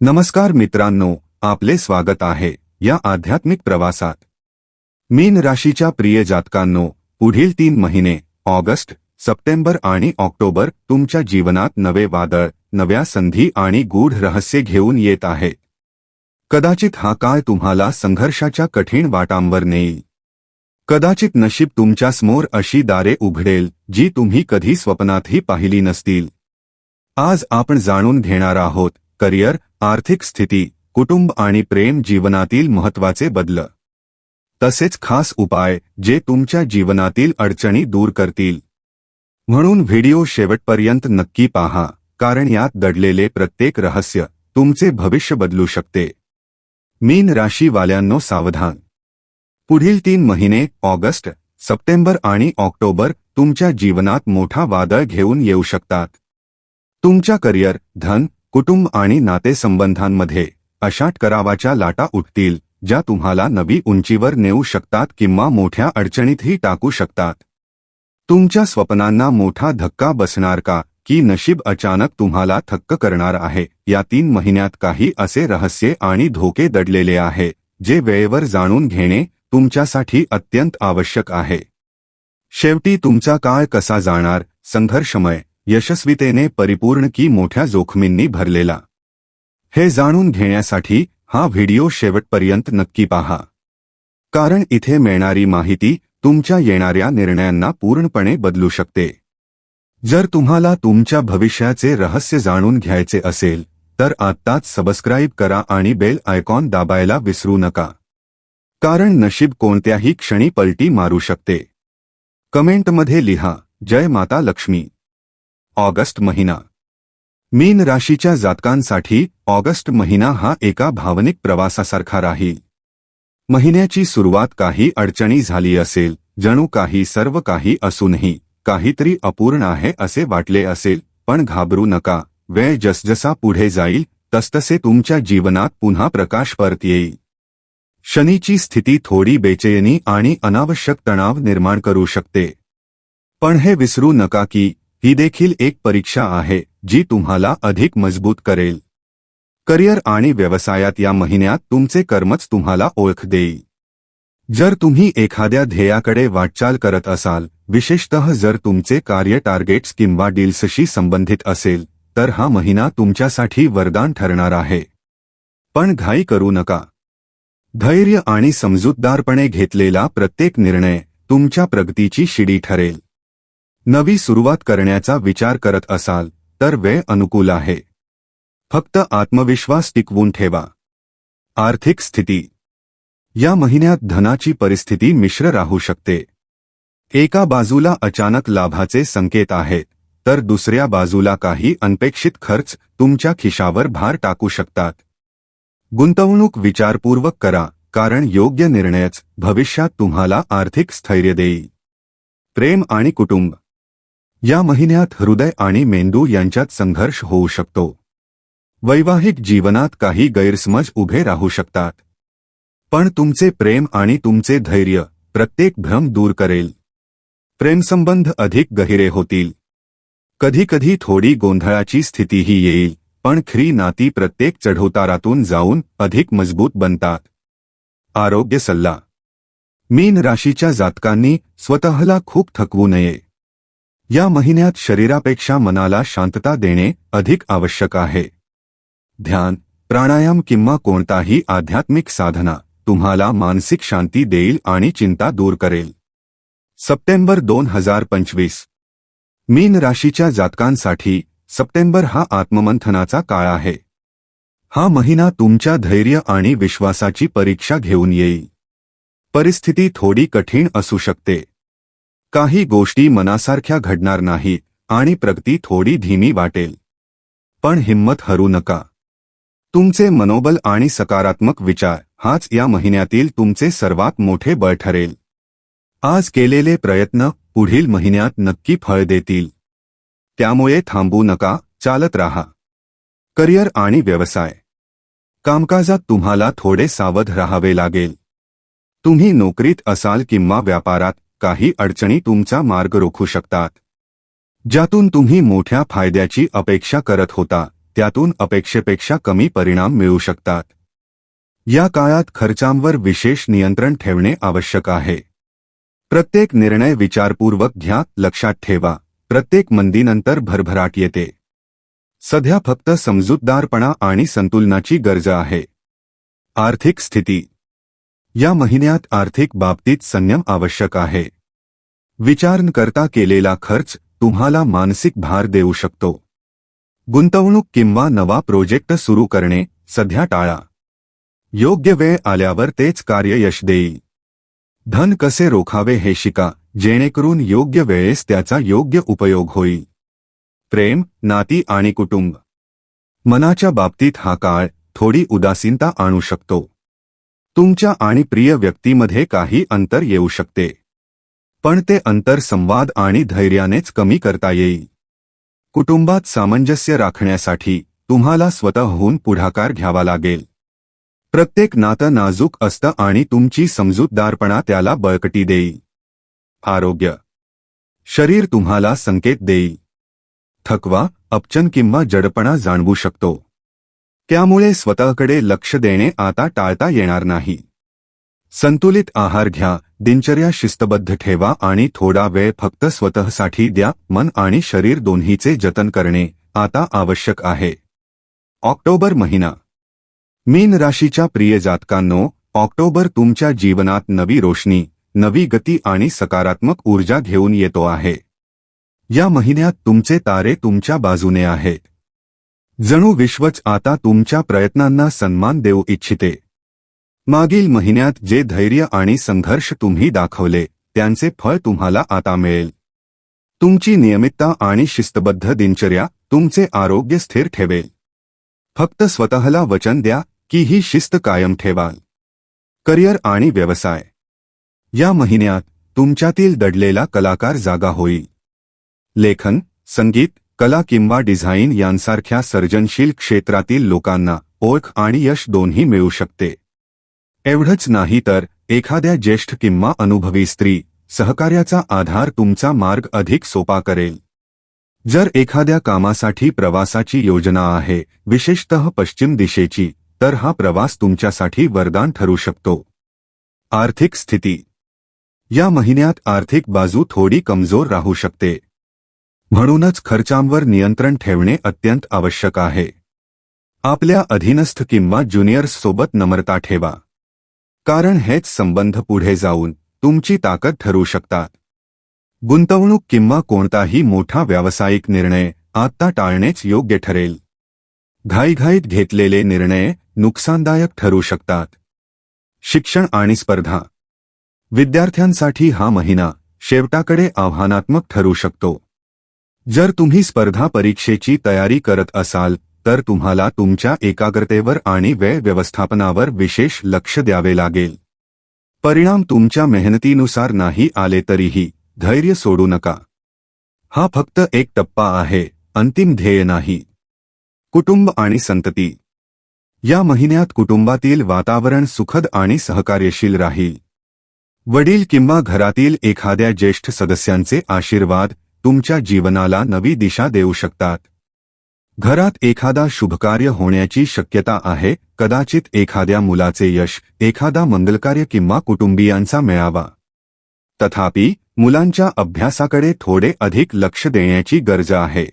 नमस्कार मित्रांनो आपले स्वागत आहे या आध्यात्मिक प्रवासात. मीन राशीच्या प्रिय जातकांनो पुढील तीन महिने ऑगस्ट सप्टेंबर आणि ऑक्टोबर तुमच्या जीवनात नवे वादळ नव्या संधी आणि गूढ रहस्य घेऊन येत आहे. कदाचित हा काळ तुम्हाला संघर्षाच्या कठीण वाटांवर नेईल. कदाचित नशीब तुमच्यासमोर अशी दारे उघडेल जी तुम्ही कधी स्वप्नातही पाहिली नसतील. आज आपण जाणून घेणार आहोत करिअर आर्थिक स्थिती कुटुंब आणि प्रेम जीवनातील महत्त्वाचे बदल. तसेच खास उपाय जे तुमच्या जीवनातील अडचणी दूर करतील. म्हणून व्हिडिओ शेवटपर्यंत नक्की पहा कारण यात दडलेले प्रत्येक रहस्य तुमचे भविष्य बदलू शकते. मीन राशीवाल्यांनो सावधान. पुढील तीन महिने ऑगस्ट सप्टेंबर आणि ऑक्टोबर तुमच्या जीवनात मोठा वादळ घेऊन येऊ शकतात. तुमच्या करिअर धन कुटुंब आणि नातेसंबंधांमध्ये अशाट करावाच्या लाटा उठतील ज्या तुम्हाला नवी उंचीवर नेऊ शकतात किंवा मोठ्या अडचणीतही टाकू शकतात. तुमच्या स्वप्नांना मोठा धक्का बसणार का की नशीब अचानक तुम्हाला थक्क करणार आहे या तीन महिन्यात काही असे रहस्य आणि धोके दडलेले आहे जे वेळेवर जाणून घेणे तुमच्यासाठी अत्यंत आवश्यक आहे. शेवटी तुमचा काळ कसा जाणार संघर्षमय यशस्वीतेने परिपूर्ण की मोठ्या जोखमींनी भरलेला. हे जाणून घेण्यासाठी हा व्हिडिओ शेवटपर्यंत नक्की पहा. कारण इथे मिळणारी माहिती तुमच्या येणाऱ्या निर्णयांना पूर्णपणे बदलू शकते. जर तुम्हाला तुमच्या भविष्याचे रहस्य जाणून घ्यायचे असेल तर आत्ताच सबस्क्राईब करा आणि बेल आयकॉन दाबायला विसरू नका. कारण नशीब कोणत्याही क्षणी पलटी मारू शकते. कमेंटमध्ये लिहा जय माता लक्ष्मी. ऑगस्ट महिना. मीन राशीच्या जातकांसाठी ऑगस्ट महिना हा एका भावनिक प्रवासासारखा राहील महिन्याची सुरुवात काही अडचणी झाली असेल जणू काही सर्व काही असूनही काहीतरी अपूर्ण आहे असे वाटले असेल पण घाबरू नका वेळ जसजसा पुढे जाईल तसतसे तुमच्या जीवनात पुन्हा प्रकाश परत येईल. शनीची स्थिती थोडी बेचैनी आणि अनावश्यक तणाव निर्माण करू शकते. पण हे विसरू नका की ही देखील एक परीक्षा आहे जी तुम्हाला अधिक मजबूत करेल. करिअर आणि व्यवसायात या महिन्यात तुमचे कर्मच तुम्हाला ओळख देईल. जर तुम्ही एखाद्या ध्येयाकडे वाटचाल करत असाल विशेषतः जर तुमचे कार्य टार्गेट्स किंवा डील्सशी संबंधित असेल तर हा महिना तुमच्यासाठी वरदान ठरणार आहे. पण घाई करू नका. धैर्य आणि समजूतदारपणे घेतलेला प्रत्येक निर्णय तुमच्या प्रगतीची शिडी ठरेल. नवी सुरुवात करण्याचा विचार करत असाल तर वेळ अनुकूल आहे. फक्त आत्मविश्वास टिकवून ठेवा. आर्थिक स्थिती. या महिन्यात धनाची परिस्थिती मिश्र राहू शकते. एका बाजूला अचानक लाभाचे संकेत आहेत तर दुसऱ्या बाजूला काही अनपेक्षित खर्च तुमच्या खिशावर भार टाकू शकतात. गुंतवणूक विचारपूर्वक करा कारण योग्य निर्णयच भविष्यात तुम्हाला आर्थिक स्थैर्य देईल. प्रेम आणि कुटुंब. या महिन्यात हृदय आणि मेंदू यांच्यात संघर्ष होऊ शकतो. वैवाहिक जीवनात काही गैरसमज उभे राहू शकतात. पण तुमचे प्रेम आणि तुमचे धैर्य प्रत्येक भ्रम दूर करेल. प्रेमसंबंध अधिक गहिरे होतील. कधीकधी थोडी गोंधळाची स्थितीही येईल पण खरी नाती प्रत्येक चढउतारातून जाऊन अधिक मजबूत बनतात. आरोग्य सल्ला. मीन राशीच्या जातकांनी स्वतःला खूप थकवू नये. या महिन्यात शरीरापेक्षा मनाला शांतता देणे अधिक आवश्यक आहे. ध्यान प्राणायाम किंवा कोणताही आध्यात्मिक साधना तुम्हाला मानसिक शांती देईल आणि चिंता दूर करेल. सप्टेंबर दोन हजार पंचवीस. मीन राशीच्या जातकांसाठी सप्टेंबर हा आत्ममंथनाचा काळ आहे. हा महिना तुमच्या धैर्य आणि विश्वासाची परीक्षा घेऊन येईल. परिस्थिती थोडी कठीण असू शकते. काही गोष्टी मनासारख्या घडणार नाहीत आणि प्रगती थोडी धीमी वाटेल. पण हिंमत हरू नका. तुमचे मनोबल आणि सकारात्मक विचार हाच या महिन्यातील तुमचे सर्वात मोठे बळ ठरेल. आज केलेले प्रयत्न पुढील महिन्यात नक्की फळ देतील. त्यामुळे थांबू नका चालत राहा. करिअर आणि व्यवसाय. कामकाजात तुम्हाला थोडे सावध राहावे लागेल. तुम्ही नोकरीत असाल किंवा व्यापारात काही अडचणी तुमचा मार्ग रोखू शकतात. ज्यातून तुम्ही मोठ्या फायद्याची अपेक्षा करत होता त्यातून अपेक्षेपेक्षा कमी परिणाम मिळू शकतात. या काळात खर्चांवर विशेष नियंत्रण ठेवणे आवश्यक आहे. प्रत्येक निर्णय विचारपूर्वक घ्या लक्षात ठेवा. प्रत्येक मंदीनंतर भरभराट येते. सध्या फक्त समजूतदारपणा आणि संतुलनाची गरज आहे. आर्थिक स्थिती या महिन्यात आर्थिक बाबतीत संयम आवश्यक आहे. विचार न करता केलेला खर्च तुम्हाला मानसिक भार देऊ शकतो. गुंतवणूक किंवा नवा प्रोजेक्ट सुरू करणे सध्या टाळा. योग्य वेळ आल्यावर तेच कार्य यश देईल. धन कसे रोखावे हे शिका जेणेकरून योग्य वेळेस त्याचा योग्य उपयोग होईल. प्रेम नाती आणि कुटुंब. मनाच्या बाबतीत हा काळ थोडी उदासीनता आणू शकतो. तुमच्या आणि प्रिय व्यक्तीमध्ये काही अंतर येऊ शकते. पण ते अंतर संवाद आणि धैर्यानेच कमी करता येईल. कुटुंबात सामंजस्य राखण्यासाठी तुम्हाला स्वतःहून पुढाकार घ्यावा लागेल. प्रत्येक नातं नाजूक असतं आणि तुमची समजूतदारपणा त्याला बळकटी देईल. आरोग्य. शरीर तुम्हाला संकेत देईल. थकवा अपचन किंवा जडपणा जाणवू शकतो. त्यामुळे स्वतःकडे लक्ष देणे आता टाळता येणार नाही. संतुलित आहार घ्या दिनचर्या शिस्तबद्ध ठेवा आणि थोडा वेळ फक्त स्वतःसाठी द्या मन आणि शरीर दोन्हीचे जतन करणे आता आवश्यक आहे. ऑक्टोबर महिना. मीन राशीच्या प्रिय जातकांनो ऑक्टोबर तुमच्या जीवनात नवी रोशनी नवी गती आणि सकारात्मक ऊर्जा घेऊन येतो आहे. या महिन्यात तुमचे तारे तुमच्या बाजूने आहेत जणू विश्वच आता तुमच्या प्रयत्नांना सन्मान देऊ इच्छिते. मागील महिन्यात जे धैर्य आणि संघर्ष तुम्ही दाखवले त्यांचे फळ तुम्हाला आता मिळेल. तुमची नियमितता आणि शिस्तबद्ध दिनचर्या तुमचे आरोग्य स्थिर ठेवेल. फक्त स्वतःला वचन द्या की ही शिस्त कायम ठेवाल. करिअर आणि व्यवसाय. या महिन्यात तुमच्यातील दडलेला कलाकार जागा होईल. लेखन संगीत कला किंवा डिझाईन यांसारख्या सर्जनशील क्षेत्रातील लोकांना ओळख आणि यश दोन्ही मिळू शकते. एवढंच नाही तर एखाद्या ज्येष्ठ किंवा अनुभवी स्त्री सहकार्याचा आधार तुमचा मार्ग अधिक सोपा करेल. जर एखाद्या कामासाठी प्रवासाची योजना आहे विशेषतः पश्चिम दिशेची तर हा प्रवास तुमच्यासाठी वरदान ठरू शकतो. आर्थिक स्थिती. या महिन्यात आर्थिक बाजू थोडी कमजोर राहू शकते म्हणूनच खर्चांवर नियंत्रण ठेवणे अत्यंत आवश्यक आहे. आपल्या अधीनस्थ किंवा ज्युनियर्ससोबत नम्रता ठेवा. कारण हेच संबंध पुढे जाऊन तुमची ताकद ठरू शकतात. गुंतवणूक किंवा कोणताही मोठा व्यावसायिक निर्णय आत्ता टाळणेच योग्य ठरेल. घाईघाईत घेतलेले निर्णय नुकसानदायक ठरू शकतात. शिक्षण आणि स्पर्धा. विद्यार्थ्यांसाठी हा महिना शेवटाकडे आव्हानात्मक ठरू शकतो. जर तुम्ही स्पर्धा परीक्षेची तयारी करत असाल तर तुम्हाला तुमच्या एकाग्रतेवर आणि वेळ व्यवस्थापनावर विशेष लक्ष द्यावे लागेल. परिणाम तुमच्या मेहनतीनुसार नाही आले तरीही धैर्य सोडू नका. हा फक्त एक टप्पा आहे अंतिम ध्येय नाही. कुटुंब आणि संतती. या महिन्यात कुटुंबातील वातावरण सुखद आणि सहकार्यशील राहील. वडील किंवा घरातील एखाद्या ज्येष्ठ सदस्यांचे आशीर्वाद तुमच्या जीवनाला नवी दिशा देऊ शकतात. घरात एखादा शुभकार्य होण्याची शक्यता आहे कदाचित एखाद्या मुलाचे यश एखादा मंगलकार्य किंवा कुटुंबियांचा मेळावा. तथापि मुलांच्या अभ्यासाकडे थोडे अधिक लक्ष देण्याची गरज आहे.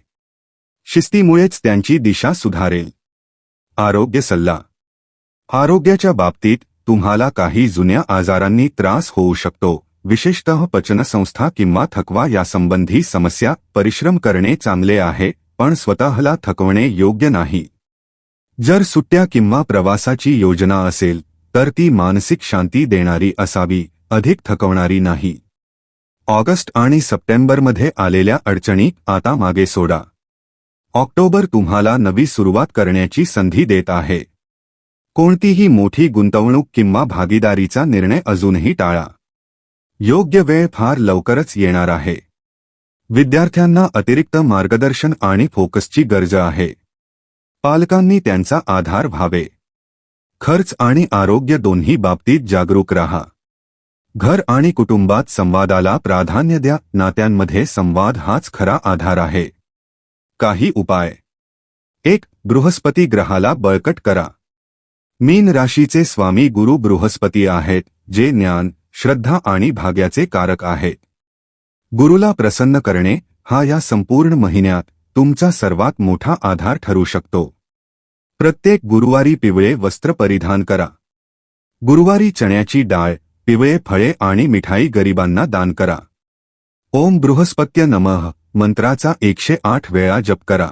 शिस्तीमुळेच त्यांची दिशा सुधारेल. आरोग्य सल्ला. आरोग्याच्या बाबतीत तुम्हाला काही जुन्या आजारांनी त्रास होऊ शकतो. विशेषतः पचनसंस्था किंवा थकवा यासंबंधी समस्या परिश्रम करणे चांगले आहे पण स्वतःला थकवणे योग्य नाही. जर सुट्ट्या किंवा प्रवासाची योजना असेल तर ती मानसिक शांती देणारी असावी अधिक थकवणारी नाही. ऑगस्ट आणि सप्टेंबरमध्ये आलेल्या अडचणी आता मागे सोडा. ऑक्टोबर तुम्हाला नवी सुरुवात करण्याची संधी देत आहे. कोणतीही मोठी गुंतवणूक किंवा भागीदारीचा निर्णय अजूनही टाळा. योग्य वेळ फार लवकरच येणार आहे. विद्यार्थ्यांना अतिरिक्त मार्गदर्शन आणि फोकसची गरज आहे. पालकांनी त्यांचा आधार व्हावे. खर्च आणि आरोग्य दोन्ही बाबतीत जागरूक राहा. घर आणि कुटुंबात संवादाला प्राधान्य द्या नात्यांमध्ये संवाद हाच खरा आधार आहे. काही उपाय. एक बृहस्पती ग्रहाला बळकट करा. मीन राशीचे स्वामी गुरु बृहस्पती आहेत जे ज्ञान श्रद्धा आणि भाग्याचे कारक आहेत गुरुला प्रसन्न करणे हा या संपूर्ण महिन्यात तुमचा सर्वात मोठा आधार ठरू शकतो. प्रत्येक गुरुवारी पिवळे वस्त्र परिधान करा. गुरुवारी चण्याची डाळ पिवळे फळे आणि मिठाई गरिबांना दान करा. ओम बृहस्पत्य नमः मंत्राचा एकशे आठ वेळा जप करा.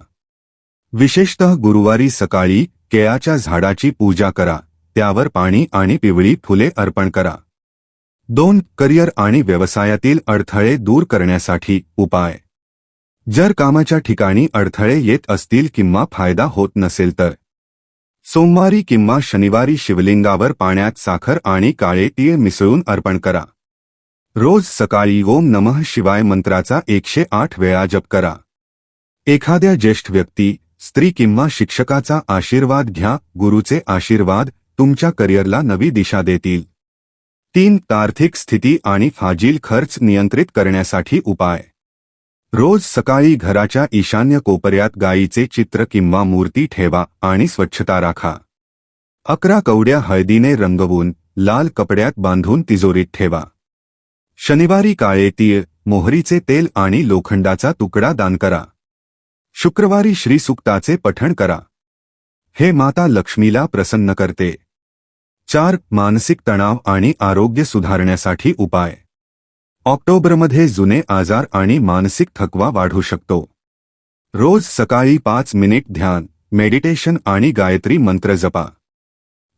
विशेषतः गुरुवारी सकाळी केळाच्या झाडाची पूजा करा. त्यावर पाणी आणि पिवळी फुले अर्पण करा. दोन करिअर आणि व्यवसायातील अडथळे दूर करण्यासाठी उपाय. जर कामाच्या ठिकाणी अडथळे येत असतील किंवा फायदा होत नसेल तर. सोमवारी किंवा शनिवारी शिवलिंगावर पाण्यात साखर आणि काळे तीळ मिसळून अर्पण करा. रोज सकाळी ओम नमः शिवाय मंत्राचा एकशे आठ वेळा जप करा. एखाद्या ज्येष्ठ व्यक्ती स्त्री किंवा शिक्षकाचा आशीर्वाद घ्या गुरुचे आशीर्वाद तुमच्या करिअरला नवी दिशा देतील. तीन आर्थिक स्थिती आणि फाजील खर्च नियंत्रित करण्यासाठी उपाय. रोज सकाळी घराच्या ईशान्य कोपऱ्यात गायीचे चित्र किंवा मूर्ती ठेवा आणि स्वच्छता राखा. अकरा कवड्या हळदीने रंगवून लाल कपड्यात बांधून तिजोरीत ठेवा. शनिवारी काळे तीळ मोहरीचे तेल आणि लोखंडाचा तुकडा दान करा. शुक्रवारी श्रीसुक्ताचे पठण करा. हे माता लक्ष्मीला प्रसन्न करते. चार मानसिक तणाव आणि आरोग्य सुधारण्यासाठी उपाय. ऑक्टोबरमध्ये जुने आजार आणि मानसिक थकवा वाढू शकतो. रोज सकाळी पाच मिनिट ध्यान मेडिटेशन आणि गायत्री मंत्र जपा.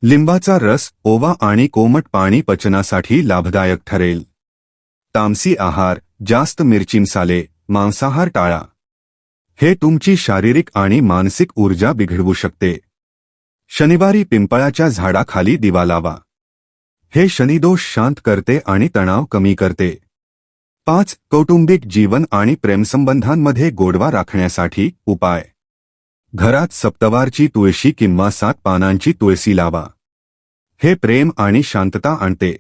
लिंबाचा रस ओवा आणि कोमट पाणी पचनासाठी लाभदायक ठरेल. तामसी आहार जास्त मिरची मसाले मांसाहार टाळा. हे तुमची शारीरिक आणि मानसिक ऊर्जा बिघडवू शकते. शनिवारी पिंपळाच्या झाडाखाली दिवा लावा. हे शनिदोष शांत करते आणि तणाव कमी करते. पाच कौटुंबिक जीवन आणि प्रेमसंबंधांमध्ये गोडवा राखण्यासाठी उपाय. घरात सप्तवारची तुळशी किंवा सात पानांची तुळशी लावा. हे प्रेम आणि शांतता आणते.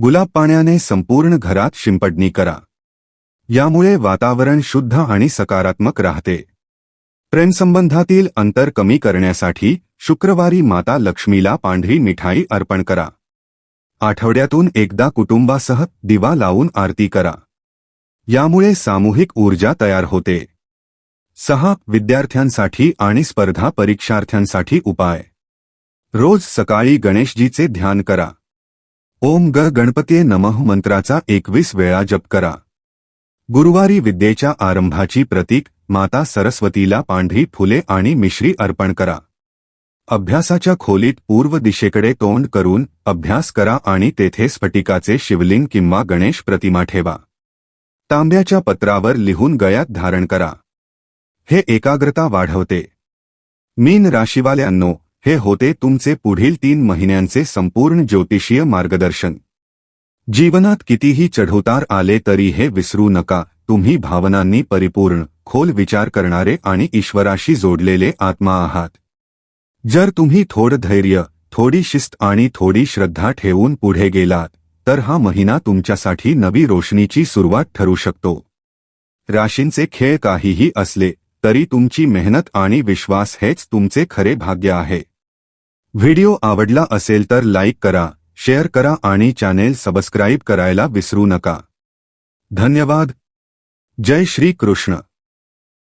गुलाब पाण्याने संपूर्ण घरात शिंपडणी करा. यामुळे वातावरण शुद्ध आणि सकारात्मक राहते. प्रेमसंबंधातील अंतर कमी करण्यासाठी शुक्रवारी माता लक्ष्मीला पांढरी मिठाई अर्पण करा. आठवड्यातून एकदा कुटुंबासह दिवा लावून आरती करा. यामुळे सामूहिक ऊर्जा तयार होते. सहा विद्यार्थ्यांसाठी आणि स्पर्धा परीक्षार्थ्यांसाठी उपाय. रोज सकाळी गणेशजीचे ध्यान करा. ओम ग गणपतीये नमः मंत्राचा एकवीस वेळा जप करा. गुरुवारी विद्येच्या आरंभाची प्रतीक माता सरस्वतीला पांढरी फुले आणि मिश्री अर्पण करा. अभ्यासाच्या खोलीत पूर्व दिशेकडे तोंड करून अभ्यास करा आणि तेथे स्फटिकाचे शिवलिंग किंवा गणेश प्रतिमा ठेवा. तांब्याच्या पत्रावर लिहून गळ्यात धारण करा. हे एकाग्रता वाढवते. मीन राशीवाल्यांनो हे होते तुमचे पुढील तीन महिन्यांचे संपूर्ण ज्योतिषीय मार्गदर्शन. जीवनात कितीही चढउतार आले तरी हे विसरू नका तुम्ही भावनांनी परिपूर्ण खोल विचार करणारे आणि ईश्वराशी जोडलेले आत्मा आहात. जर तुम्ही थोडं धैर्य, थोडी शिस्त आणि थोडी श्रद्धा ठेवून पुढे गेलात, तर हा महिना तुमच्यासाठी नवी रोशनीची सुरुवात ठरू शकतो. राशींचे खेळ काहीही असले, तरी तुमची मेहनत आणि विश्वास हेच तुमचे खरे भाग्य आहे. व्हिडिओ आवडला असेल तर लाईक करा, शेअर करा आणि चॅनेल सबस्क्राईब करायला विसरू नका. धन्यवाद. जय श्री कृष्ण